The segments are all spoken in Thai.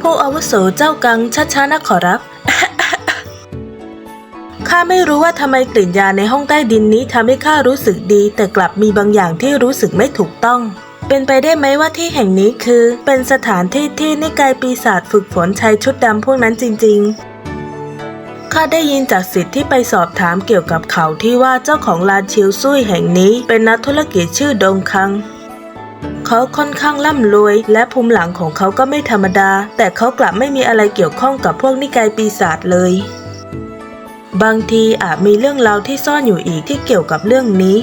ผู้อาวุโสเจ้ากังช้าๆนะขอรับ ข้าไม่รู้ว่าทำไมกลิ่นยาในห้องใต้ดินนี้ทำให้ข้ารู้สึกดี แต่กลับมีบางอย่างที่รู้สึกไม่ถูกต้อง เป็นไปได้ไหมว่าที่แห่งนี้คือ เป็นสถานที่ที่นิกายปีศาจฝึกฝนชายชุดดำพวกนั้นจริง ๆข้าได้ยินจากสิทธิ์ที่ไปสอบถามเกี่ยวกับเขาที่ว่าเจ้าของลานชิวซุยแห่งนี้เป็นนักธุรกิจชื่อดงคัง เขาค่อนข้างร่ำรวย และภูมิหลังของเขาก็ไม่ธรรมดา แต่เขากลับไม่มีอะไรเกี่ยวข้องกับพวกนิกายปีศาจเลย บางทีอาจมีเรื่องราวที่ซ่อนอยู่อีกที่เกี่ยวกับเรื่องนี้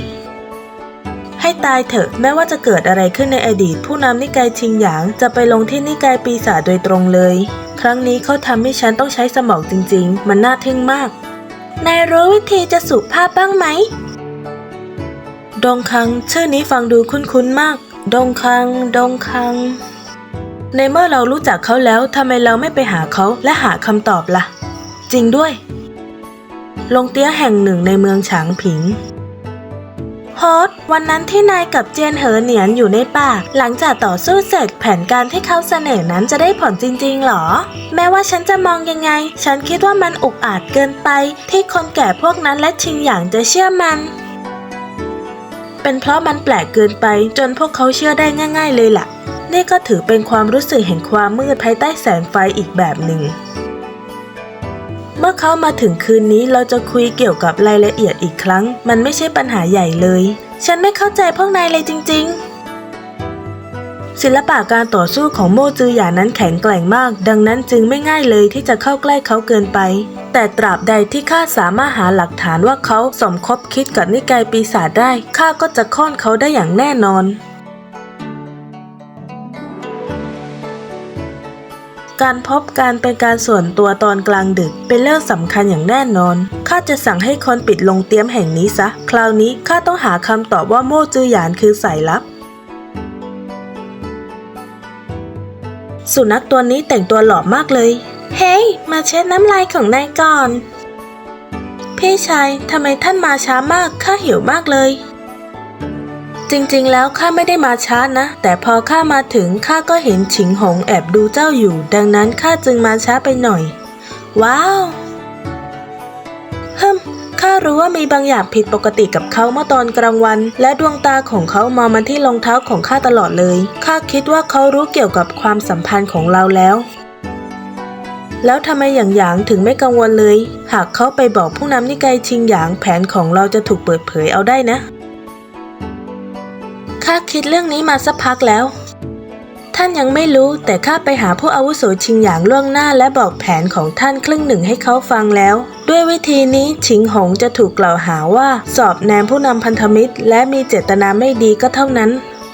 ให้ตายเถอะแม้ว่าจะเกิดอะไรขึ้นในอดีต ผู้นำนิกายชิงหยางจะไปลงที่นิกายปีศาจโดยตรงเลย ครั้งนี้เขาทำให้ฉันต้องใช้สมองจริง ๆ มันน่าทึ่งมากนายรู้วิธีจะสุภาพบ้างไหม ดงคังชื่อนี้ฟังดูคุ้นๆมาก ดงคัง ดงคัง ในเมื่อเรารู้จักเขาแล้วทำไมเราไม่ไปหาเขาและหาคำตอบล่ะ จริงด้วย ลงเตี้ยแห่งหนึ่งในเมืองฉางผิงโฮสวันนั้นที่นายกับเจนเหอเหนียนอยู่ในป่า หลังจากต่อสู้เสร็จแผนการที่เขาเสนอนั้นจะได้ผลจริงๆหรอ แม้ว่าฉันจะมองยังไง ฉันคิดว่ามันอุกอาจเกินไป ที่คนแก่พวกนั้นและชิงหยางจะเชื่อมัน เป็นเพราะมันแปลกเกินไปจนพวกเขาเชื่อได้ง่าย ๆ เลยล่ะ นี่ก็ถือเป็นความรู้สึกแห่งความมืดภายใต้แสงไฟอีกแบบหนึ่ง เมื่อเขามาถึงคืนนี้เราจะคุยเกี่ยวกับรายละเอียดอีกครั้ง มันไม่ใช่ปัญหาใหญ่เลย ฉันไม่เข้าใจพวกนายเลยจริง ๆ ศิลปะการต่อสู้ของโมจือหยานั้นแข็งแกร่งมาก ดังนั้นจึงไม่ง่ายเลยที่จะเข้าใกล้เขาเกินไป แต่ตราบใดที่ข้าสามารถหาหลักฐานว่าเขาสมคบคิดกับนิกายปีศาจได้ข้าก็จะค้อนเขาได้อย่างแน่นอนการพบการเป็นการส่วนตัวตอนกลางดึก เป็นเรื่องสำคัญอย่างแน่นอน ข้าจะสั่งให้คนปิดลงเตียมแห่งนี้ซะ คราวนี้ข้าต้องหาคำตอบว่าโม่จือหยานคือสายลับ สุนัขตัวนี้แต่งตัวหล่อมากเลย เฮ้ยมาเช็ดน้ำลายของนายก่อน พี่ชายทำไมท่านมาช้ามากข้าหิวมากเลย จริงๆ แล้วข้าไม่ได้มาช้านะ แต่พอข้ามาถึงข้าก็เห็นฉิงหงแอบดูเจ้าอยู่ ดังนั้นข้าจึงมาช้าไปหน่อย ว้าว ฮึม ข้ารู้ว่ามีบางอย่างผิดปกติกับเขาเมื่อตอนกลางวัน และดวงตาของเขามองมาที่รองเท้าของข้าตลอดเลยข้าคิดว่าเขารู้เกี่ยวกับความสัมพันธ์ของเราแล้ว แล้วทำไมหยางหยางถึงไม่กังวลเลย หากเขาไปบอกผู้นำนิกายชิงหยางแผนของเราจะถูกเปิดเผยเอาได้นะข้าคิดเรื่องนี้มาสักพักแล้ว ท่านยังไม่รู้แต่ข้าไปหาผู้อาวุโสชิงหยางล่วงหน้าและบอกแผนของท่านครึ่งหนึ่งให้เขาฟังแล้ว ด้วยวิธีนี้ชิงหงจะถูกกล่าวหาว่า สอบแนมผู้นำพันธมิตร และมีเจตนาไม่ดีก็เท่านั้น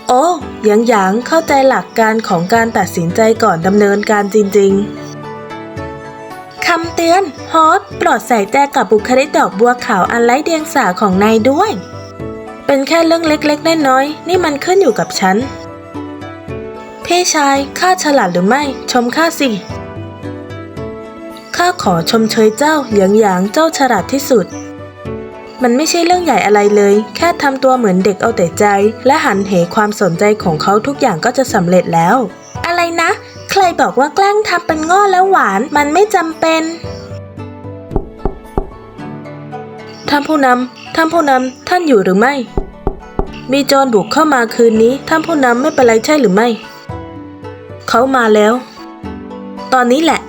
โอ้ยางหยางเข้าใจหลักการของการตัดสินใจก่อนดำเนินการจริง ๆคำเตือนโฮสต์โปรดใส่ใจกับบุคลิกดอกบัวขาวอันไร้เดียงสาของนายด้วย เป็นแค่เรื่องเล็กๆน้อยๆนี่มันขึ้นอยู่กับฉัน พี่ชายข้าฉลาดหรือไม่ ชมข้าสิ ข้าขอชมเชยเจ้าหยางหยางเจ้าฉลาดที่สุด มันไม่ใช่เรื่องใหญ่อะไรเลย แค่ทำตัวเหมือนเด็กเอาแต่ใจ และหันเหความสนใจของเขาทุกอย่างก็จะสำเร็จแล้ว อะไรนะ ใครบอกว่าแกล้งทำเป็นง้อแล้วหวาน มันไม่จำเป็นท่านผู้นำ ท่านผู้นำ ท่านอยู่หรือไม่ มีโจรบุกเข้ามาคืนนี้ ท่านผู้นำไม่เป็นไรใช่หรือไม่ เขามาแล้ว ตอนนี้แหละ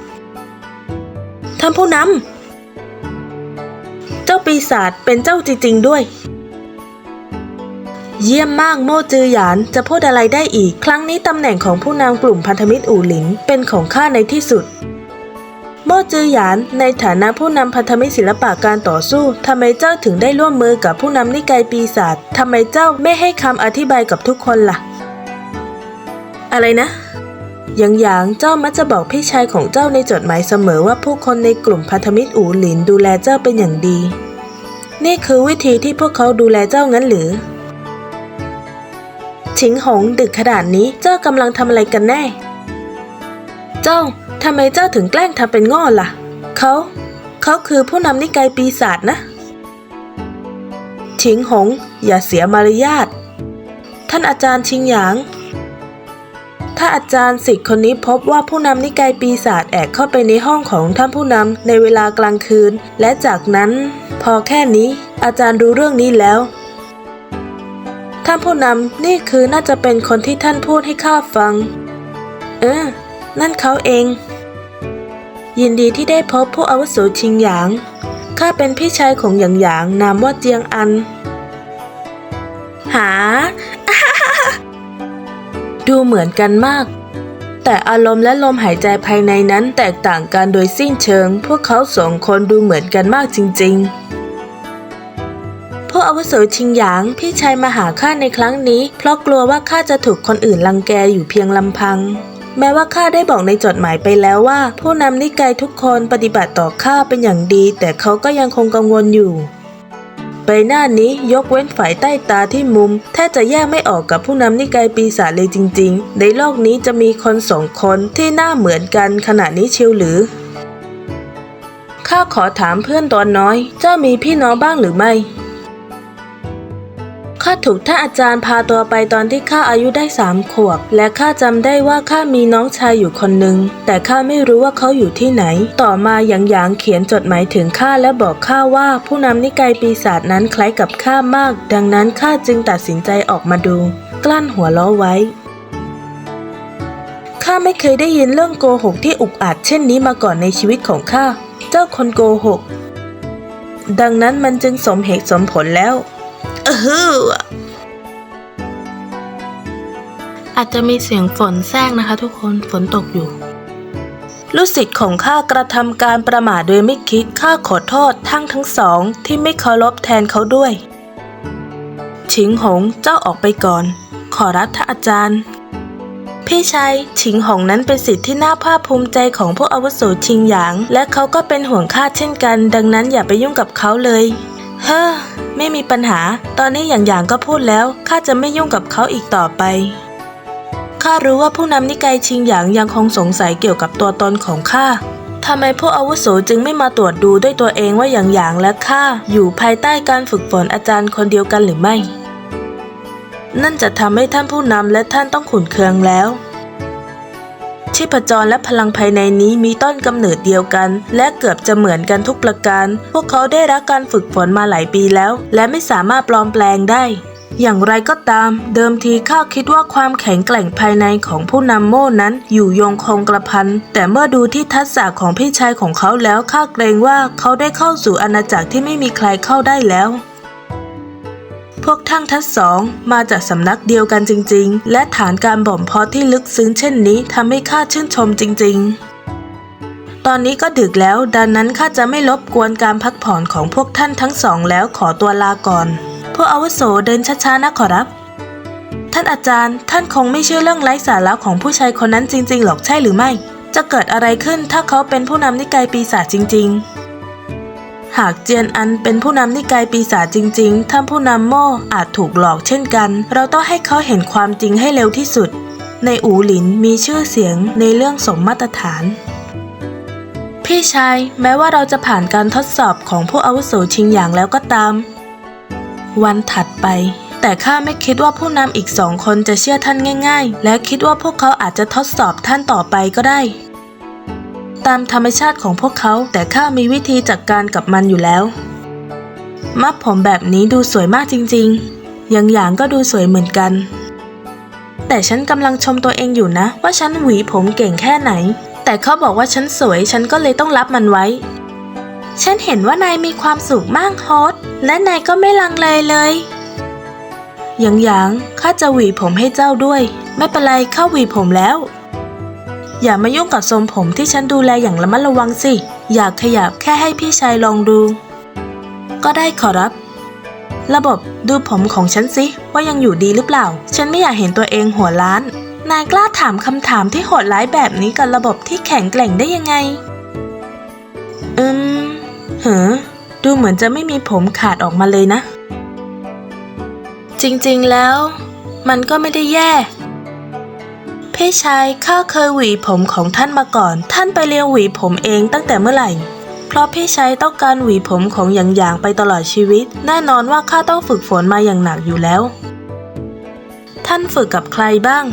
ท่านผู้นำ เจ้าปีศาจเป็นเจ้าจริงๆด้วย เยี่ยมมากโมจือหยานจะพูดอะไรได้อีก ครั้งนี้ตำแหน่งของผู้นำกลุ่มพันธมิตรอู่หลินเป็นของข้าในที่สุด โมจือหยานในฐานะผู้นำพันธมิตรศิลปะการต่อสู้ทำไมเจ้าถึงได้ร่วมมือกับผู้นำนิกายปีศาจทำไมเจ้าไม่ให้คำอธิบายกับทุกคนล่ะ อะไรนะ ยางหยางเจ้ามักจะบอกพี่ชายของเจ้าในจดหมายเสมอว่าผู้คนในกลุ่มพันธมิตรอูหลินดูแลเจ้าเป็นอย่างดี นี่คือวิธีที่พวกเขาดูแลเจ้างั้นหรือชิงหงดึกขนาดนี้เจ้ากำลังทำอะไรกันแน่ เจ้าทำไมเจ้าถึงแกล้งทำเป็นง่อล่ะ เขา เขาคือผู้นำนิกายปีศาจนะชิงหง อย่าเสียมารยาท ท่านอาจารย์ชิงหยาง ทถ้าอาจารย์สิทธิ์คนนี้พบว่าผู้นำนิกายปีศาจแอบเข้าไปในห้องของท่านผู้นำในเวลากลางคืน และจากนั้น พอแค่นี้ อาจารย์รู้เรื่องนี้แล้ว ท่านผู้นำนี่คือน่าจะเป็นคนที่ท่านพูดให้ข้าฟัง เออ นั่นเขาเอง ยินดีที่ได้พบผู้อาวุโสชิงหยาง ข้าเป็นพี่ชายของหยางหยางนามว่าเจียงอัน หา ดูเหมือนกันมาก แต่อารมณ์และลมหายใจภายในนั้นแตกต่างกันโดยสิ้นเชิง พวกเขาสองคนดูเหมือนกันมากจริง ๆ พวกอาวุโสชิงหยางพี่ชายมาหาข้าในครั้งนี้ เพราะกลัวว่าข้าจะถูกคนอื่นลังแกอยู่เพียงลำพังแม้ว่าข้าได้บอกในจดหมายไปแล้วว่า ผู้นำนิกายทุกคนปฏิบัติต่อข้าเป็นอย่างดี แต่เขาก็ยังคงกังวลอยู่ ใบหน้านี้ยกเว้นฝ่ายใต้ตาที่มุม แทบจะแยกไม่ออกกับผู้นำนิกายปีศาจเลยจริง ๆ ในโลกนี้จะมีคนสองคนที่หน้าเหมือนกันขนาดนี้เชียวหรือข้าขอถามเพื่อนตอนน้อย เจ้ามีพี่น้องบ้างหรือไม่ ข้าถูกท่านอาจารย์พาตัวไปตอนที่ข้าอายุได้สามขวบ และข้าจำได้ว่าข้ามีน้องชายอยู่คนหนึ่งแต่ข้าไม่รู้ว่าเขาอยู่ที่ไหน ต่อมาหยางหยางเขียนจดหมายถึงข้าและบอกข้าว่า ผู้นำนิกายปีศาจนั้นคล้ายกับข้ามาก ดังนั้นข้าจึงตัดสินใจออกมาดู กลั้นหัวล้อไว้ข้าไม่เคยได้ยินเรื่องโกหกที่อุกอาจเช่นนี้มาก่อนในชีวิตของข้า เจ้าคนโกหก ดังนั้นมันจึงสมเหตุสมผลแล้ว เอออาจจะมีเสียงฝนแทรกนะคะทุกคนฝนตกอยู่ ลูกศิษย์ของข้ากระทำการประมาทโดยไม่คิดข้าขอโทษทั้งทั้งสองที่ไม่เคารพแทนเขาด้วย ชิงหงเจ้าออกไปก่อน ขอรับท่านอาจารย์ พี่ชายชิงหงนั้นเป็นสิทธิ์ที่น่าภาคภูมิใจของพวกอาวุโสชิงหยาง และเขาก็เป็นห่วงข้าเช่นกัน ดังนั้นอย่าไปยุ่งกับเขาเลย เฮ้อ ไม่มีปัญหา ตอนนี้อย่างอย่างก็พูดแล้วข้าจะไม่ยุ่งกับเขาอีกต่อไปข้ารู้ว่าผู้นำนิกายชิงหยางยังคงสงสัยเกี่ยวกับตัวตนของข้าทำไมพวกอาวุโสจึงไม่มาตรวจดูด้วยตัวเองว่าอย่างอย่างและข้าอยู่ภายใต้การฝึกฝนอาจารย์คนเดียวกันหรือไม่ นั่นจะทำให้ท่านผู้นำและท่านต้องขุนเคืองแล้ว ชีพจรและพลังภายในนี้มีต้นกำเนิดเดียวกัน และเกือบจะเหมือนกันทุกประการ พวกเขาได้รับการฝึกฝนมาหลายปีแล้ว และไม่สามารถปลอมแปลงได้อย่างไรก็ตาม เดิมทีข้าคิดว่าความแข็งแกร่งภายในของผู้นำโม่นั้นอยู่ยงคงกระพัน แต่เมื่อดูที่ทักษะของพี่ชายของเขาแล้วข้าเกรงว่าเขาได้เข้าสู่อาณาจักรที่ไม่มีใครเข้าได้แล้ว พวกทั้งทั้งสองมาจากสำนักเดียวกันจริง ๆ และฐานการบ่มเพาะที่ลึกซึ้งเช่นนี้ทำให้ข้าชื่นชมจริง ๆ ตอนนี้ก็ดึกแล้ว ดังนั้นข้าจะไม่รบกวนการพักผ่อนของพวกท่านทั้งสองแล้วขอตัวลาก่อน พวกอาวุโสเดินช้าๆนะขอรับ ท่านอาจารย์ ท่านคงไม่เชื่อเรื่องไร้สาระของผู้ชายคนนั้นจริง ๆ หรอกใช่หรือไม่ จะเกิดอะไรขึ้นถ้าเขาเป็นผู้นำนิกายปีศาจจริง ๆ หากเจียนอันเป็นผู้นำนิกายปีศาจจริง ๆ ท่านผู้นำโม่อาจถูกหลอกเช่นกัน เราต้องให้เขาเห็นความจริงให้เร็วที่สุด ในอูหลินมีชื่อเสียงในเรื่องสมมาตรฐาน พี่ชาย แม้ว่าเราจะผ่านการทดสอบของผู้อาวุโสชิงหยางแล้วก็ตาม วันถัดไป แต่ข้าไม่คิดว่าผู้นำอีกสองคนจะเชื่อท่านง่าย ๆ และคิดว่าพวกเขาอาจจะทดสอบท่านต่อไปก็ได้ ตามธรรมชาติของพวกเขา แต่ข้ามีวิธีจัดกการกับมันอยู่แล้ว มัดผมแบบนี้ดูสวยมากจริงๆย่างอย่างก็ดูสวยเหมือนกัน แต่ฉันกำลังชมตัวเองอยู่นะ ว่าฉันหวีผมเก่งแค่ไหน แต่เขาบอกว่าฉันสวยฉันก็เลยต้องรับมันไว้ ฉันเห็นว่านายมีความสุขมากฮอตและนายก็ไม่ลังเลเลยยางหยางข้าจะหวีผมให้เจ้าด้วย ไม่เป็นไรข้าหวีผมแล้ว อย่ามายุ่งกับทรงผมที่ฉันดูแลอย่างระมัดระวังสิ อยากขยับแค่ให้พี่ชายลองดู ก็ได้ขอรับ ระบบดูผมของฉันสิว่ายังอยู่ดีหรือเปล่า ฉันไม่อยากเห็นตัวเองหัวล้าน นายกล้าถามคำถามที่โหดร้ายแบบนี้กับระบบที่แข็งแกร่งได้ยังไง อืมเหอดูเหมือนจะไม่มีผมขาดออกมาเลยนะ จริงๆแล้ว มันก็ไม่ได้แย่ พี่ชายข้าเคยหวีผมของท่านมาก่อน ท่านไปเรียนหวีผมเองตั้งแต่เมื่อไหร่ เพราะพี่ชายต้องการหวีผมของหยางหยางไปตลอดชีวิต แน่นอนว่าข้าต้องฝึกฝนมาอย่างหนักอยู่แล้ว ท่านฝึกกับใครบ้าง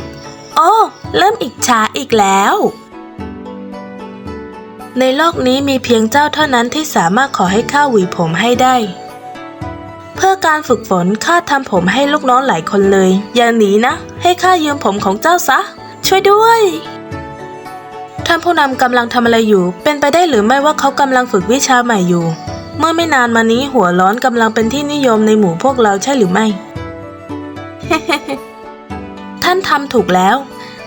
โอ้ เริ่มอิจฉาอีกแล้ว ในโลกนี้มีเพียงเจ้าเท่านั้นที่สามารถขอให้ข้าหวีผมให้ได้เพื่อการฝึกฝนข้าทำผมให้ลูกน้องหลายคนเลย อย่าหนีนะ ให้ข้ายืมผมของเจ้าซะ ช่วยด้วย ท่านผู้นำกำลังทำอะไรอยู่ เป็นไปได้หรือไม่ว่าเขากำลังฝึกวิชาใหม่อยู่ เมื่อไม่นานมานี้หัวร้อนกำลังเป็นที่นิยมในหมู่พวกเราใช่หรือไม่ ท่านทำถูกแล้ว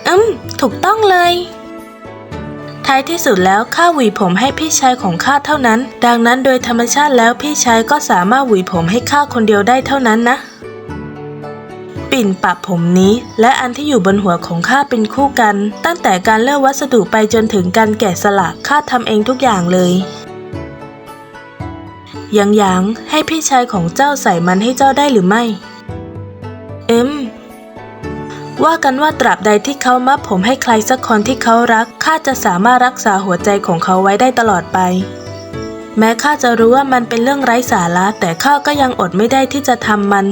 อืม ถูกต้องเลย ท้ายที่สุดแล้วข้าหวีผมให้พี่ชายของข้าเท่านั้น ดังนั้นโดยธรรมชาติแล้วพี่ชายก็สามารถหวีผมให้ข้าคนเดียวได้เท่านั้นนะ ปิ่นปะผมนี้ และอันที่อยู่บนหัวของข้าเป็นคู่กัน ตั้งแต่การเลือกวัสดุไปจนถึงการแกะสลักข้าทำเองทุกอย่างเลยยังยังให้พี่ชายของเจ้าใส่มันให้เจ้าได้หรือไม่ เอ็ม ว่ากันว่าตราบใดที่เขามัดผมให้ใครสักคนที่เขารักข้าจะสามารถรักษาหัวใจของเขาไว้ได้ตลอดไป แม้ข้าจะรู้ว่ามันเป็นเรื่องไร้สาระแต่ข้าก็ยังอดไม่ได้ที่จะทำมัน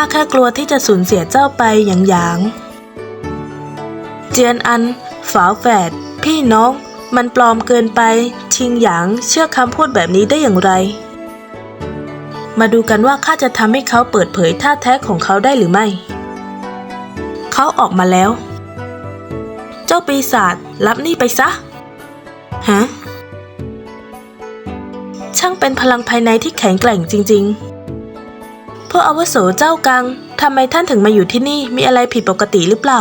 ข้าแค่กลัวที่จะสูญเสียเจ้าไปอย่างหยาง เจียนอัน ฝาแฝด พี่น้อง มันปลอมเกินไป ชิงหยาง เชื่อคำพูดแบบนี้ได้อย่างไร มาดูกันว่าข้าจะทำให้เขาเปิดเผยท่าแท้ของเขาได้หรือไม่ เขาออกมาแล้ว เจ้าปีศาจรับนี่ไปซะ ฮะ ช่างเป็นพลังภายในที่แข็งแกร่งจริง ๆ พวกอาวุโสเจ้ากังทำไมท่านถึงมาอยู่ที่นี่มีอะไรผิดปกติหรือเปล่า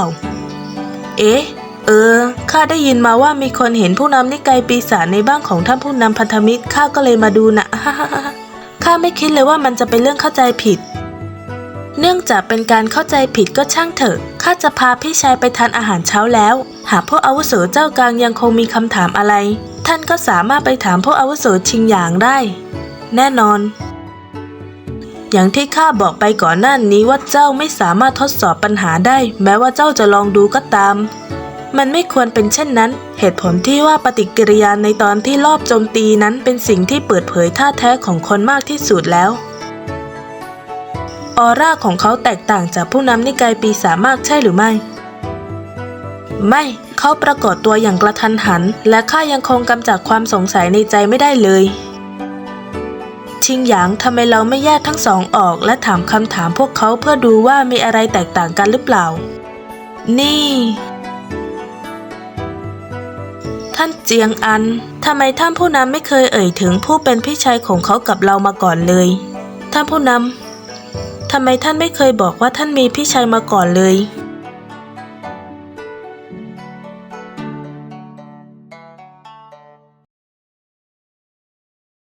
เอ๊ะ เออ ข้าได้ยินมาว่ามีคนเห็นผู้นำนิกายปีศาจในบ้านของท่านผู้นำพันธมิตรข้าก็เลยมาดูนะข้าไม่คิดเลยว่ามันจะเป็นเรื่องเข้าใจผิด เนื่องจากเป็นการเข้าใจผิดก็ช่างเถอะข้าจะพาพี่ชายไปทานอาหารเช้าแล้ว หากพวกอาวุโสเจ้ากลางยังคงมีคำถามอะไร ท่านก็สามารถไปถามพวกอาวุโสชิงหยางได้ แน่นอน อย่างที่ข้าบอกไปก่อนหน้านี้ว่าเจ้าไม่สามารถทดสอบปัญหาได้ แม้ว่าเจ้าจะลองดูก็ตาม มันไม่ควรเป็นเช่นนั้น เหตุผลที่ว่าปฏิกิริยาในตอนที่รอบโจมตีนั้นเป็นสิ่งที่เปิดเผยท่าแท้ของคนมากที่สุดแล้วออร่าของเขาแตกต่างจากผู้นำนิกายปีศาจมากใช่หรือไม่ ไม่ เขาปรากฏตัวอย่างกระทันหัน และข้ายังคงกำจัดความสงสัยในใจไม่ได้เลย ชิงหยางทำไมเราไม่แยกทั้งสองออก และถามคำถามพวกเขาเพื่อดูว่ามีอะไรแตกต่างกันหรือเปล่า นี่ท่านเจียงอัน ทำไมท่านผู้นำไม่เคยเอ่ยถึงผู้เป็นพี่ชายของเขากับเรามาก่อนเลย ท่านผู้นำ ทำไมท่านไม่เคยบอกว่าท่านมีพี่ชายมาก่อนเลย